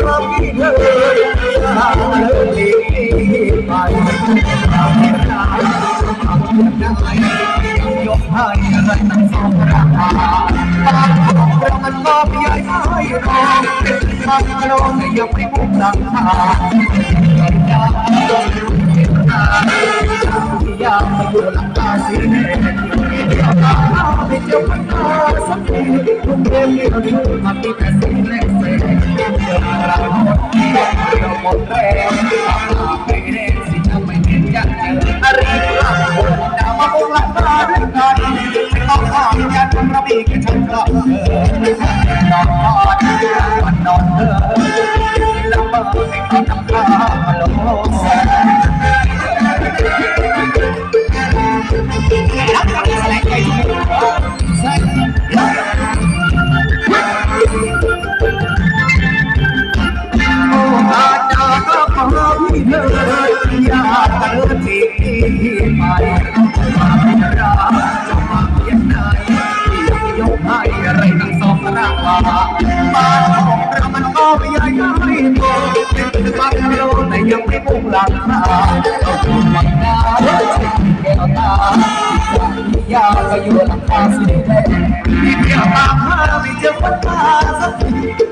เราพี่เธอเลิกลีไปไม่ได้ทำได้ยกให้อะไรทั้งสองราคาบางของเรามันก็ไม่ใหญ่ไม่รองบางเรายังไม่มุ่งหลังคาอยากอยากมาอยู่หลังคาสีแดงอยากมาไม่เจอปัญหาสักทีทุ่มเทไม่รู้มันมีแต่สิ่งเล็ก หมดแรงไม่แน่สิจะไม่เห็นอยากเจออะไรกลับคนดาวมาบุกหลังคาด้วยกันไม่ต้องห้ามยันมันระบีกับฉันก็เออนอนนอนวันนอนเธอ ย์ก็ขอพี่เธออย่าเธอที่ไปมาเป็นราจะมาเพียงไหนยกให้อะไรทั้งสองราคาบ้านของเรามันก็ไม่ใหญ่ไม่โตเป็นบ้านเราแต่ยังไม่มุ่งหลังคาเราคงมันนาแก้วตาอยากไปอยู่หลังคาสีแดงที่เดียวตามหาไม่เจอปัญหาสักทีมุมเห็นเดียวนี้มันเป็นแต่สีแดงแสงโท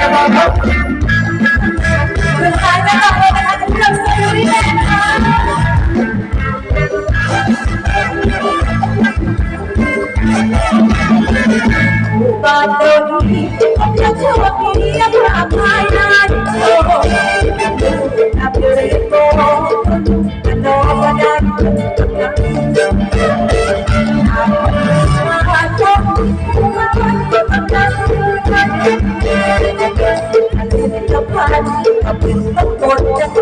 กันบ้างครับสุดท้ายไม่บอกเลยนะคะจะเลือกซื้อที่ไหนนะคะบาดโดนที่จะโชคดีและพระภายในโเ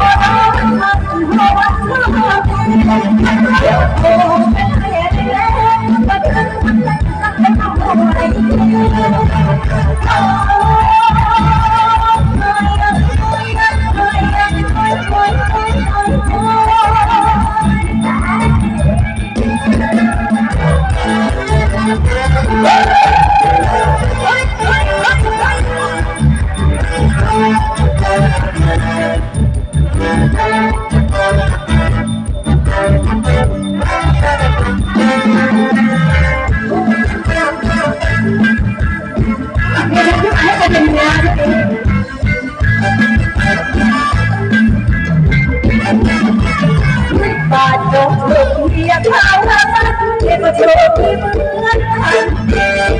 โชคดีเหมือน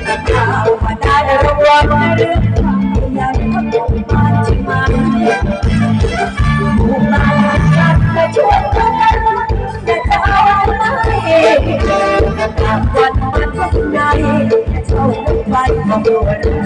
กันข้ามาได้รางวัลเรื่องความใหญ่ทั้งหมู่บ้านใช่ไหมหมู่บ้านกันและชวนกันจะจะเอาไปกลางวันมันวันใดจะเช่าลงไปมาบวชอ้าวโอ้ไปก่อนทำงาน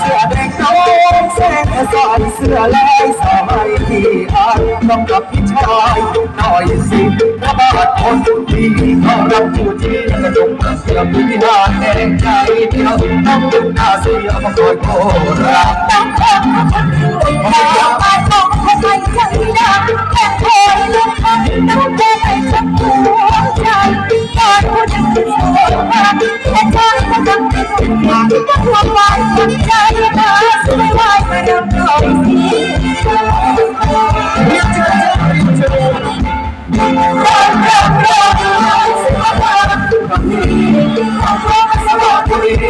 เสื้อแดงน้องแสงสอนเสื้อลายสายที่อ่าน้องกับพี่ชายหน่อยสิพระบาทคนดีเขารับผู้ที่กระดมเสื้อผู้ที่หวาแดงใจเดียวต้องดึงตาเสื้อมาคอยโคราช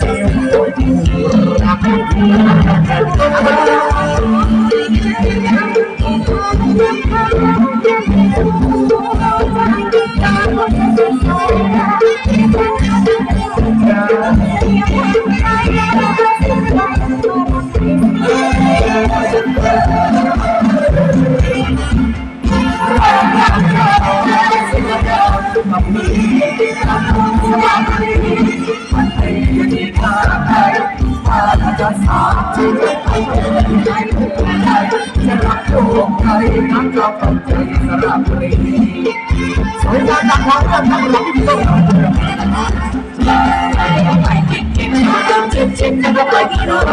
ปีนามาบ้านยุสานพันปีไม่เคยสุราจะรักตัวใครทั้งเจ้าพันใจสักทีใส่เสื้อลายสาวเล็กตาทำกับพี่ข้าวกระโดดลงที่เขาเราจทุกใจเดียวไม่น่าเสียโดยที่รักจะสาที่จะไปได้จะรักตัวใครนั้นเราต้องใจสระบุรีสวยงามนักร้องกันทั้งหลายที่ต้องไปกินกินช็ดช็ดกันก็ไปที่เราไป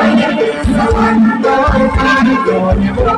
สวรรค์โดยการโย